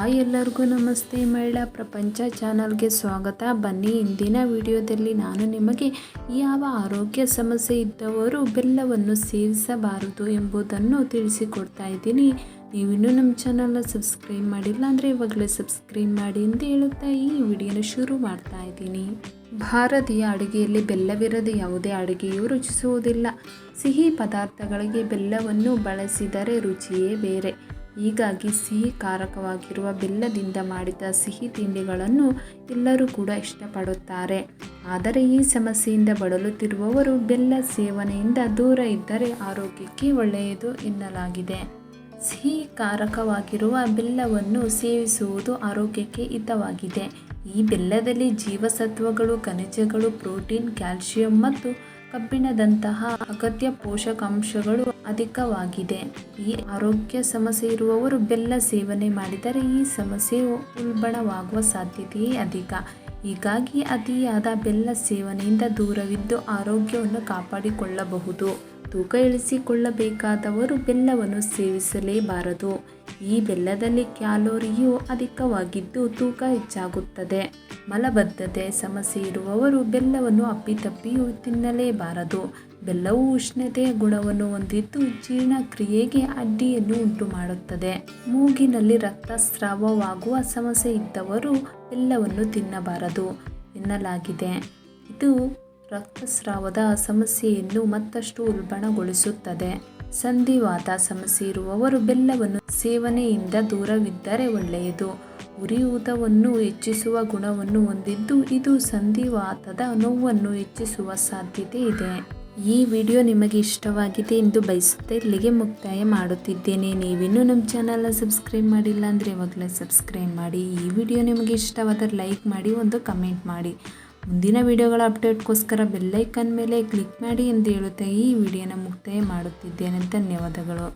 Hi ಎಲ್ಲರಿಗೂ ನಮಸ್ತೆ. ಮಹಿಳಾ ಪ್ರಪಂಚ ಚಾನಲ್ಗೆ ಸ್ವಾಗತ. ಬನ್ನಿ, ಇಂದಿನ ವಿಡಿಯೋದಲ್ಲಿ ನಾನು ನಿಮಗೆ ಯಾವ ಆರೋಗ್ಯ ಸಮಸ್ಯೆ ಇದ್ದವರು ಬೆಲ್ಲವನ್ನು ಸೇವಿಸಬಾರದು ಎಂಬುದನ್ನು ತಿಳಿಸಿಕೊಡ್ತಾ ಇದ್ದೀನಿ. ನೀವಿನ್ನೂ ನಮ್ಮ ಚಾನಲ್ನ ಸಬ್ಸ್ಕ್ರೈಬ್ ಮಾಡಿಲ್ಲ ಅಂದರೆ ಇವಾಗಲೇ ಸಬ್ಸ್ಕ್ರೈಬ್ ಮಾಡಿ ಅಂತ ಹೇಳುತ್ತಾ ಈ ವಿಡಿಯೋನ ಶುರು ಮಾಡ್ತಾ ಇದ್ದೀನಿ. ಭಾರತೀಯ ಅಡುಗೆಯಲ್ಲಿ ಬೆಲ್ಲವಿರದ ಯಾವುದೇ ಅಡುಗೆಯೂ ರುಚಿಸುವುದಿಲ್ಲ. ಸಿಹಿ ಪದಾರ್ಥಗಳಿಗೆ ಬೆಲ್ಲವನ್ನು ಬಳಸಿದರೆ ರುಚಿಯೇ ಬೇರೆ. ಹೀಗಾಗಿ ಸಿಹಿ ಕಾರಕವಾಗಿರುವ ಬೆಲ್ಲದಿಂದ ಮಾಡಿದ ಸಿಹಿ ತಿಂಡಿಗಳನ್ನು ಎಲ್ಲರೂ ಕೂಡ ಇಷ್ಟಪಡುತ್ತಾರೆ. ಆದರೆ ಈ ಸಮಸ್ಯೆಯಿಂದ ಬಳಲುತ್ತಿರುವವರು ಬೆಲ್ಲ ಸೇವನೆಯಿಂದ ದೂರ ಇದ್ದರೆ ಆರೋಗ್ಯಕ್ಕೆ ಒಳ್ಳೆಯದು ಎನ್ನಲಾಗಿದೆ. ಸಿಹಿ ಕಾರಕವಾಗಿರುವ ಬೆಲ್ಲವನ್ನು ಸೇವಿಸುವುದು ಆರೋಗ್ಯಕ್ಕೆ ಹಿತವಾಗಿದೆ. ಈ ಬೆಲ್ಲದಲ್ಲಿ ಜೀವಸತ್ವಗಳು, ಖನಿಜಗಳು, ಪ್ರೋಟೀನ್, ಕ್ಯಾಲ್ಸಿಯಂ ಮತ್ತು ಕಬ್ಬಿಣದಂತಹ ಅಗತ್ಯ ಪೋಷಕಾಂಶಗಳು ಅಧಿಕವಾಗಿದೆ. ಈ ಆರೋಗ್ಯ ಸಮಸ್ಯೆ ಇರುವವರು ಬೆಲ್ಲ ಸೇವನೆ ಮಾಡಿದರೆ ಈ ಸಮಸ್ಯೆ ಉಲ್ಬಣವಾಗುವ ಸಾಧ್ಯತೆಯೇ ಅಧಿಕ. ಹೀಗಾಗಿ ಅತಿಯಾದ ಬೆಲ್ಲ ಸೇವನೆಯಿಂದ ದೂರವಿದ್ದು ಆರೋಗ್ಯವನ್ನು ಕಾಪಾಡಿಕೊಳ್ಳಬಹುದು. ತೂಕ ಇಳಿಸಿಕೊಳ್ಳಬೇಕಾದವರು ಬೆಲ್ಲವನ್ನು ಸೇವಿಸಲೇಬಾರದು. ಈ ಬೆಲ್ಲದಲ್ಲಿ ಕ್ಯಾಲೋರಿಯು ಅಧಿಕವಾಗಿದ್ದು ತೂಕ ಹೆಚ್ಚಾಗುತ್ತದೆ. ಮಲಬದ್ಧತೆ, ಸಮಸ್ಯೆ ಇರುವವರು ಬೆಲ್ಲವನ್ನು ಅಪ್ಪಿತಪ್ಪಿಯೂ ತಿನ್ನಲೇಬಾರದು. ಬೆಲ್ಲವು ಉಷ್ಣತೆಯ ಗುಣವನ್ನು ಹೊಂದಿದ್ದು ಜೀರ್ಣಕ್ರಿಯೆಗೆ ಅಡ್ಡಿಯನ್ನು ಉಂಟು ಮಾಡುತ್ತದೆ ಮೂಗಿನಲ್ಲಿ ರಕ್ತಸ್ರಾವವಾಗುವ ಸಮಸ್ಯೆ ಇದ್ದವರು ಬೆಲ್ಲವನ್ನು ತಿನ್ನಬಾರದು ಎನ್ನಲಾಗಿದೆ. ಇದು ರಕ್ತಸ್ರಾವದ ಸಮಸ್ಯೆಯನ್ನು ಮತ್ತಷ್ಟು ಉಲ್ಬಣಗೊಳಿಸುತ್ತದೆ. ಸಂಧಿವಾತ ಸಮಸ್ಯೆ ಇರುವವರು ಬೆಲ್ಲವನ್ನು ಸೇವನೆಯಿಂದ ದೂರವಿದ್ದರೆ ಒಳ್ಳೆಯದು. ಉರಿಯೂತವನ್ನು ಹೆಚ್ಚಿಸುವ ಗುಣವನ್ನು ಹೊಂದಿದ್ದು ಇದು ಸಂಧಿವಾತದ ನೋವನ್ನು ಹೆಚ್ಚಿಸುವ ಸಾಧ್ಯತೆ ಇದೆ. ಈ ವಿಡಿಯೋ ನಿಮಗೆ ಇಷ್ಟವಾಗಿದೆ ಎಂದು ಬಯಸುತ್ತೆ ಇಲ್ಲಿಗೆ ಮುಕ್ತಾಯ ಮಾಡುತ್ತಿದ್ದೇನೆ. ನೀವಿನ್ನೂ ನಮ್ಮ ಚಾನಲ್ನ ಸಬ್ಸ್ಕ್ರೈಬ್ ಮಾಡಿಲ್ಲ ಅಂದರೆ ಇವಾಗಲೇ ಸಬ್ಸ್ಕ್ರೈಬ್ ಮಾಡಿ. ಈ ವಿಡಿಯೋ ನಿಮಗೆ ಇಷ್ಟವಾದರೆ ಲೈಕ್ ಮಾಡಿ, ಒಂದು ಕಮೆಂಟ್ ಮಾಡಿ. ಮುಂದಿನ ವಿಡಿಯೋಗಳ ಅಪ್ಡೇಟ್ಗೋಸ್ಕರ ಬೆಲ್ಲೈಕನ್ ಮೇಲೆ ಕ್ಲಿಕ್ ಮಾಡಿ ಎಂದು ಹೇಳುತ್ತಾ ಈ ವಿಡಿಯೋನ ಮುಕ್ತಾಯ ಮಾಡುತ್ತಿದ್ದೇನೆ. ಧನ್ಯವಾದಗಳು.